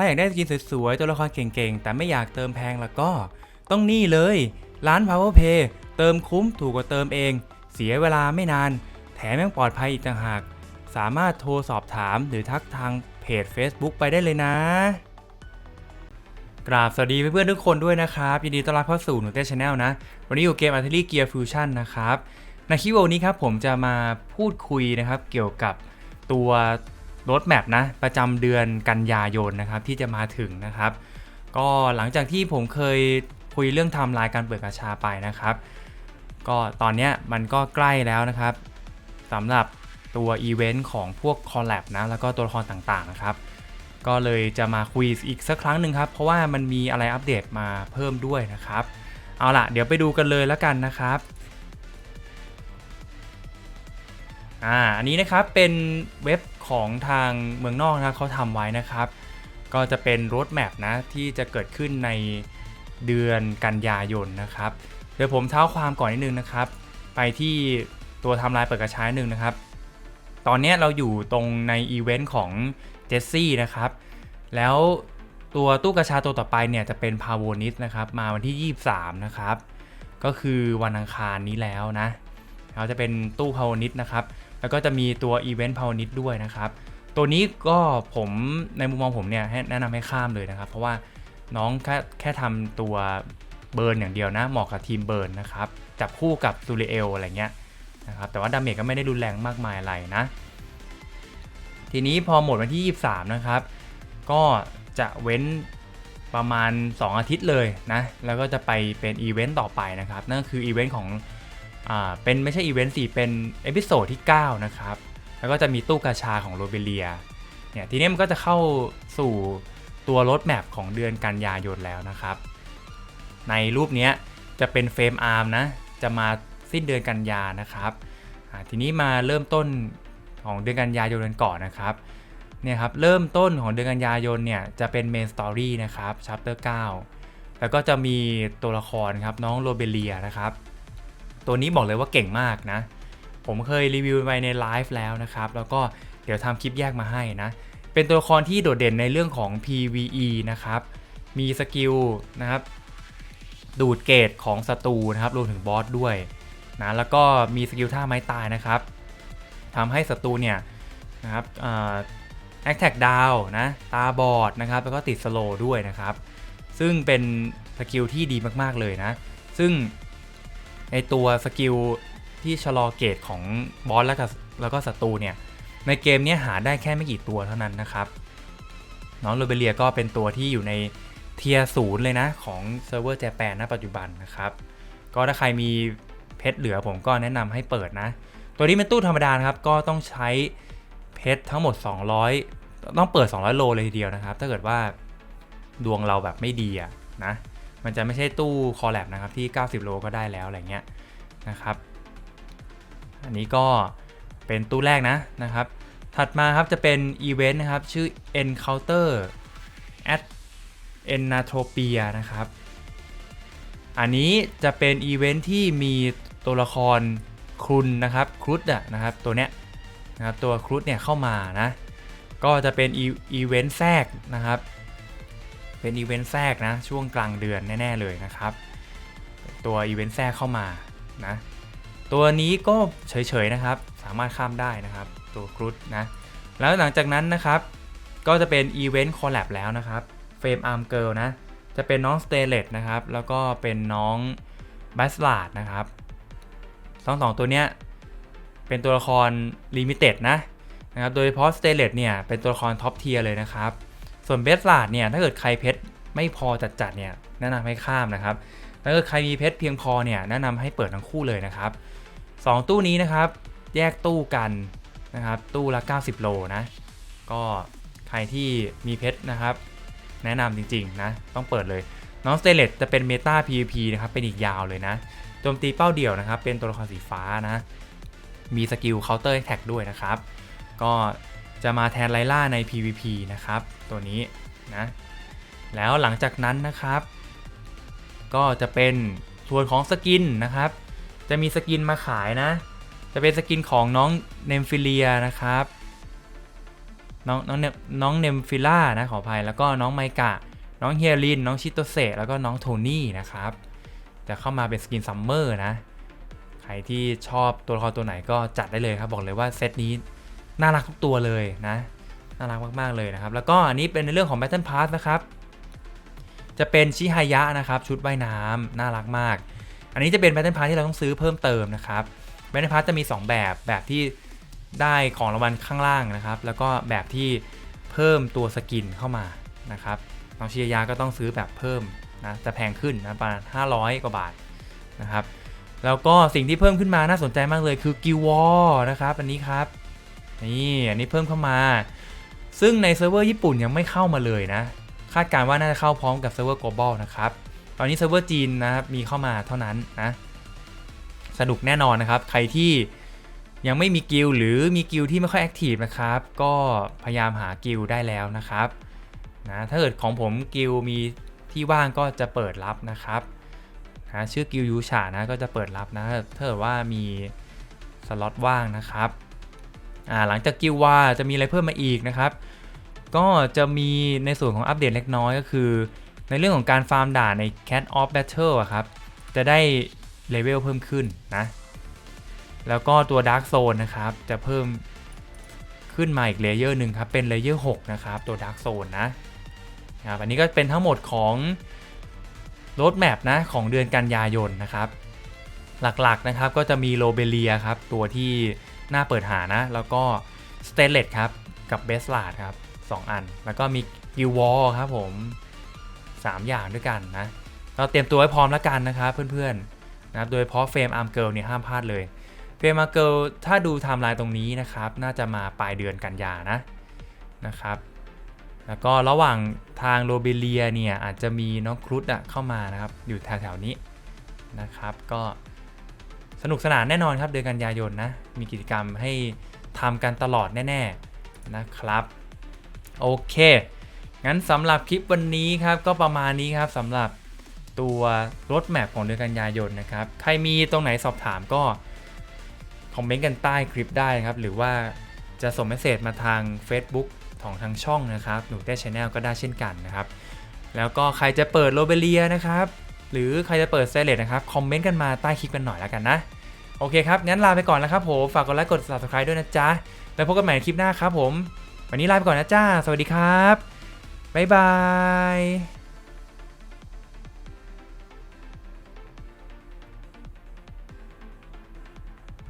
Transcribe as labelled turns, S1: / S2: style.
S1: าอยากได้สกินสวยๆ ตัวละครเก่งๆ แต่ไม่อยากเติมแพงแล้วก็ ต้องนี่เลย ร้าน Power Pay เติมคุ้มถูกกว่าเติมเอง เสียเวลาไม่นาน แถมยังปลอดภัยอีกต่างหาก สามารถโทรสอบถามหรือทักทางเพจ Facebook ไปได้เลยนะ กราบสวัสดีเพื่อนๆทุกคนด้วยนะครับ ยินดีต้อนรับเข้าสู่หนูเต้ชาแนลนะ วันนี้อยู่เกม Artillery Gear Fusion นะครับในคลิปวิดีโอนี้ครับผมจะมาพูดคุยนะครับเกี่ยวกับตัว รถแมพนะประจำเดือนกันยายนนะครับที่จะมาถึงนะครับ ก็หลังจากที่ผมเคยคุยเรื่องทม์ไลน์การเปิดกาชาไปนะครับ ก็ตอนนี้มันก็ใกล้แล้วนะครับสำหรับตัวอีเวนต์ของพวกคอลแลบนะแล้วก็ตัวละครต่างๆนะครับ ก็เลยจะมาคุยอีกสักครั้งหนึ่งครับ เพราะว่ามันมีอะไรอัปเดตมาเพิ่มด้วยนะครับ เอาล่ะ เดี๋ยวไปดูกันเลยแล้วกันนะครับอ่าอันนี้นะครับเป็นเว็บ ของทางเมืองนอกนะเขาทำไว้นะครับ ก็จะเป็นรถแมพนะที่จะเกิดขึ้นในเดือนกันยายนนะครับเดี๋ยวผมเท้าความก่อนนิดนึงนะครับ ไปที่ตัวทำลายเปิดกระช้ายหนึ่งนะครับ ตอนนี้เราอยู่ตรงในอีเวนต์ของเจสซี่นะครับ แล้วตัวตู้กระชาตัวต่อไปเนี่ยจะเป็นพาวนิสนะครับ มาวันที่ 23 นะครับ ก็คือวันอังคารนี้แล้วนะเราจะเป็นตู้พาวนิสนะครับ แล้วก็จะมีตัวอีเวนต์พาว o นิสด้วยนะครับ ตัวนี้ก็ผมในมุมมองผมเนี่ยแนะนำให้ข้ามเลยนะครับ เพราะว่าน้องแค่แค่ทำตัวเบิร์นอย่างเดียวนะเหมาะกับทีมเบิร์นนะครับ จับคู่กับซูเรเอลอะไรเงี้ยนะครับแต่ว่าดาเมจก็ไม่ได้รุนแรงมากมายอะไรนะ ทีนี้พอหมดวันที่ 23 นะครับ ก็จะเว้นประมาณ 2 อาทิตย์เลยนะ แล้วก็จะไปเป็นอีเวนต์ต่อไปนะครับ นั่นคืออีเวนต์ของ อ่าเป็นไม่ใช่อีเวนต์สิเป็นเอพิโซดที่ 9 นะครับ แล้วก็จะมีตู้กาชาของโรเบเลียเนี่ยทีนี้มันก็จะเข้าสู่ตัวรถแมพของเดือนกันยายนแล้วนะครับ ในรูปเนี้ยจะเป็นเฟรมอาร์มนะ จะมาสิ้นเดือนกันยานะครับทีนี้มาเริ่มต้นของเดือนกันยายนกันก่อนนะครับเนี่ยครับเริ่มต้นของเดือนกันยายนเนี่ยจะเป็นเมนสตอรี่นะครับชัปเตอร์9แล้วก็จะมีตัวละครครับน้องโรเบเลียนะครับ ตัวนี้บอกเลยว่าเก่งมากนะ ผมเคยรีวิวไปในไลฟ์แล้วนะครับ แล้วก็เดี๋ยวทำคลิปแยกมาให้นะ เป็นตัวละครที่โดดเด่นในเรื่องของ PVE นะครับ มีสกิลนะครับ ดูดเกรดของศัตรูนะครับ รวมถึงบอสด้วยนะ แล้วก็มีสกิลท่าไม้ตายนะครับทำให้ศัตรูเนี่ยนะครับแอคแท็กดาวนะ ตาบอดนะครับ แล้วก็ติดสโลด้วยนะครับ ซึ่งเป็นสกิลที่ดีมาก ๆ เลยนะ ซึ่ง ในตัวสกิลที่ชะลอเกรดของบอสแล้วก็แล้วก็ศัตรูเนี่ย ในเกมนี้หาได้แค่ไม่กี่ตัวเท่านั้นนะครับน้องโรเบเลียก็เป็นตัวที่อยู่ในเทียศูนย์เลยนะ ของเซิร์ฟเวอร์แจแปนณปัจจุบันนะครับ ก็ถ้าใครมีเพชรเหลือผมก็แนะนำให้เปิดนะ ตัวนี้เป็นตู้ธรรมดานครับ ก็ต้องใช้เพชรทั้งหมด 200 ต้องเปิด 200 โลเลยทีเดียวนะครับ ถ้าเกิดว่าดวงเราแบบไม่ดีอะนะ มันจะไม่ใช่ตู้คอแลบนะครับที่ 90 โลก็ได้แล้วอะไรเงี้ยนะครับ อันนี้ก็เป็นตู้แรกนะนะครับ ถัดมาครับจะเป็นอีเวนต์นะครับ ชื่อ Encounter at Enatropia นะครับ อันนี้จะเป็นอีเวนต์ที่มีตัวละครครุนนะครับครุฑอะนะครับตัวเนี้ยนะครับตัวครุฑเนี่ยเข้ามานะ ก็จะเป็นอีเวนต์แทรกนะครับ เป็นอีเวนต์แทรกนะ ช่วงกลางเดือนแน่ ๆ เลยนะครับ ตัวอีเวนต์แทรกเข้ามานะ ตัวนี้ก็เฉย ๆ นะครับ สามารถข้ามได้นะครับ ตัวครุฑนะ แล้วหลังจากนั้นนะครับ ก็จะเป็นอีเวนต์คอลแลบแล้วนะครับเฟรมอาร์มเกิลนะ จะเป็นน้องสเตเลตนะครับ แล้วก็เป็นน้องบัสลาดนะครับทั้งสองตัวเนี้ยเป็นตัวละครลิมิเต็ดนะนะครับ โดยเฉพาะสเตเลตเนี่ยเป็นตัวละครท็อปเทียร์เลยนะครับ ส่วนเบสลาดเนี่ยถ้าเกิดใครเพชรไม่พอจัดๆเนี่ยแนะนำให้ข้ามนะครับถ้าเกิดใครมีเพชรเพียงพอเนี่ยแนะนำให้เปิดทั้งคู่เลยนะครับ2 ตู้นี้นะครับ แยกตู้กันนะครับ ตู้ละ 90 โลนะ ก็ใครที่มีเพชรนะครับ แนะนำจริงๆ นะ ต้องเปิดเลย น้องสเตเลตจะเป็นเมตา PVP นะครับ เป็นอีกยาวเลยนะโจมตีเป้าเดี่ยวนะครับ เป็นตัวละครสีฟ้านะ มีสกิล counter attack ด้วยนะครับ ก็ จะมาแทนไลล่าใน PVP นะครับ ตัวนี้นะ แล้วหลังจากนั้นนะครับ ก็จะเป็นส่วนของสกินนะครับ จะมีสกินมาขายนะ จะเป็นสกินของน้องเนมฟิเลียนะครับ น้องน้องเนน้องเนมฟิล่านะขออภัย แล้วก็น้องไมกะ น้องเฮียริน น้องชิโตเซะแล้วก็น้องโทนี่นะครับ จะเข้ามาเป็นสกินซัมเมอร์นะ ใครที่ชอบตัวละครตัวไหนก็จัดได้เลยครับ บอกเลยว่าเซตนี้ น่ารักทุกตัวเลยนะ น่ารักมากๆเลยนะครับ แล้วก็อันนี้เป็นในเรื่องของ Battle Pass นะครับ จะเป็นชิฮายะนะครับ ชุดว่ายน้ำน่ารักมาก อันนี้จะเป็น Battle Pass ที่เราต้องซื้อเพิ่มเติมนะครับ Battle Pass จะมี 2 แบบแบบที่ได้ของรางวัลข้างล่างนะครับ แล้วก็แบบที่เพิ่มตัวสกินเข้ามานะครับน้องชิฮายะก็ต้องซื้อแบบเพิ่มนะจะแพงขึ้นนะประมาณ500 กว่าบาทนะครับ แล้วก็สิ่งที่เพิ่มขึ้นมาน่าสนใจมากเลยคือกิวอนะครับ อันนี้ครับ นี่อันนี้เพิ่มเข้ามา ซึ่งในเซิร์ฟเวอร์ญี่ปุ่นยังไม่เข้ามาเลยนะ คาดการณ์ว่าน่าจะเข้าพร้อมกับเซิร์ฟเวอร์ global นะครับ ตอนนี้เซิร์ฟเวอร์จีนนะครับมีเข้ามาเท่านั้นนะสนุกแน่นอนนะครับ ใครที่ยังไม่มีกิลหรือมีกิลที่ไม่ค่อยแอคทีฟนะครับ ก็พยายามหากิลได้แล้วนะครับนะถ้าเกิดของผมกิลมีที่ว่างก็จะเปิดรับนะครับนะชื่อกิลยูชานะก็จะเปิดรับนะถ้าเกิดว่ามีสล็อตว่างนะครับ หลังจากกิลด์ว่าจะมีอะไรเพิ่มมาอีกนะครับ ก็จะมีในส่วนของอัปเดตเล็กน้อยก็คือ ในเรื่องของการฟาร์มด่านใน Cat of Battle อะครับ จะได้เลเวลเพิ่มขึ้นนะ แล้วก็ตัว Dark Zone นะครับ จะเพิ่มขึ้นมาอีกเลเยอร์หนึ่งครับ เป็นเลเยอร์6นะครับ ตัว Dark Zone นะนะครับอันนี้ก็เป็นทั้งหมดของรถแมพนะของเดือนกันยายนนะครับ หลักๆนะครับก็จะมีโลเบเลียครับ ตัวที่ หน่าเปิดหานะ แล้วก็สเตนเลสครับ กับเบสลาดครับ 2 อัน แล้วก็มีกิววอลครับผม 3 อย่างด้วยกันนะ เราเตรียมตัวไว้พร้อมแล้วกันนะครับเพื่อนๆนะครับโดยเฉพาะเฟรมอาร์มเกิลเนี่ยห้ามพลาดเลยเฟรมอาร์มเกิลถ้าดูไทม์ไลน์ตรงนี้นะครับ น่าจะมาปลายเดือนกันยานะนะครับแล้วก็ระหว่างทางโรเบเลียเนี่ยอาจจะมีน้องครุฑอะเข้ามานะครับ อยู่แถวๆนี้นะครับ ก็ สนุกสนานแน่นอนครับเดือนกันยายนนะ มีกิจกรรมให้ทำกันตลอดแน่ ๆ นะครับ โอเค งั้นสำหรับคลิปวันนี้ครับ ก็ประมาณนี้ครับสำหรับตัวรถแมพของเดือนกันยายนนะครับ ใครมีตรงไหนสอบถามก็ คอมเมนต์กันใต้คลิปได้ครับ หรือว่าจะส่งเมสเซจมาทาง Facebook ของทางช่องนะครับ หนูได้ช anel ก็ได้เช่นกันนะครับ แล้วก็ใครจะเปิดโรเบเลียนะครับ หรือใครจะเปิดเซเลตนะครับคอมเมนต์กันมาใต้คลิปกันหน่อยแล้วกันนะ โอเคครับ งั้นลาไปก่อนแล้วครับผม ฝากกดไลค์กด subscribe ด้วยนะจ๊ะ แล้วพบกันใหม่ในคลิปหน้าครับผม วันนี้ลาไปก่อนนะจ้า สวัสดีครับบ๊ายบาย